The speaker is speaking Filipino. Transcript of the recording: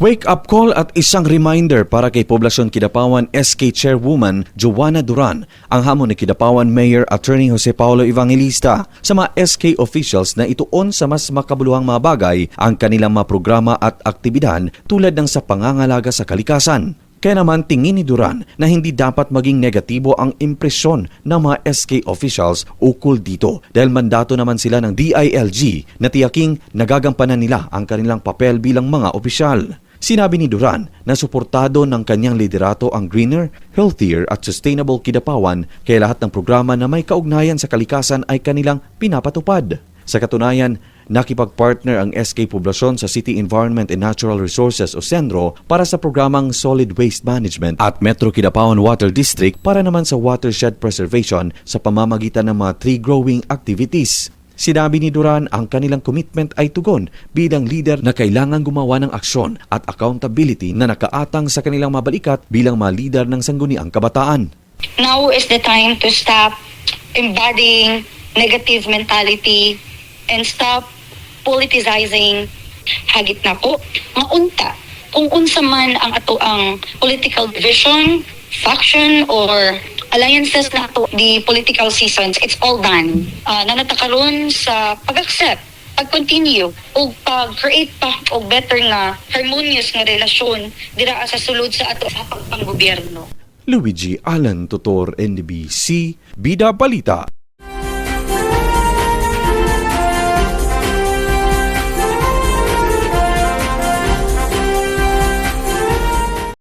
Wake-up call at isang reminder para kay Poblasyon Kidapawan SK Chairwoman Joanna Duran ang hamon ni Kidapawan Mayor Attorney Jose Paulo Evangelista sa mga SK officials na ituon sa mas makabuluhang mga bagay ang kanilang mga programa at aktibidad tulad ng sa pangangalaga sa kalikasan. Kaya naman tingin ni Duran na hindi dapat maging negatibo ang impresyon ng mga SK officials ukol dito dahil mandato naman sila ng DILG na tiyaking nagagampanan nila ang kanilang papel bilang mga opisyal. Sinabi ni Duran na suportado ng kanyang liderato ang greener, healthier at sustainable kidapawan kaya lahat ng programa na may kaugnayan sa kalikasan ay kanilang pinapatupad. Sa katunayan, nakipag-partner ang SK Poblasyon sa City Environment and Natural Resources o CENRO para sa programang Solid Waste Management at Metro Kidapawan Water District para naman sa watershed preservation sa pamamagitan ng mga tree growing activities. Sinabi ni Duran ang kanilang commitment ay tugon bilang leader na kailangan gumawa ng aksyon at accountability na nakaatang sa kanilang mabalikat bilang mga leader ng sangguniang kabataan. now is the time to stop embodying negative mentality and stop politicizing hagit na ko maunta kung unsa man ang ato ang political division faction or alliances na ato the political seasons it's all done uh, nanatakaron sa pag-accept pag-continue o pag-create pa og better nga harmonious nga relasyon dira sa sulod sa ato sa pagpanggobyerno Luigi Alan Tutor, NBC, Bida Balita.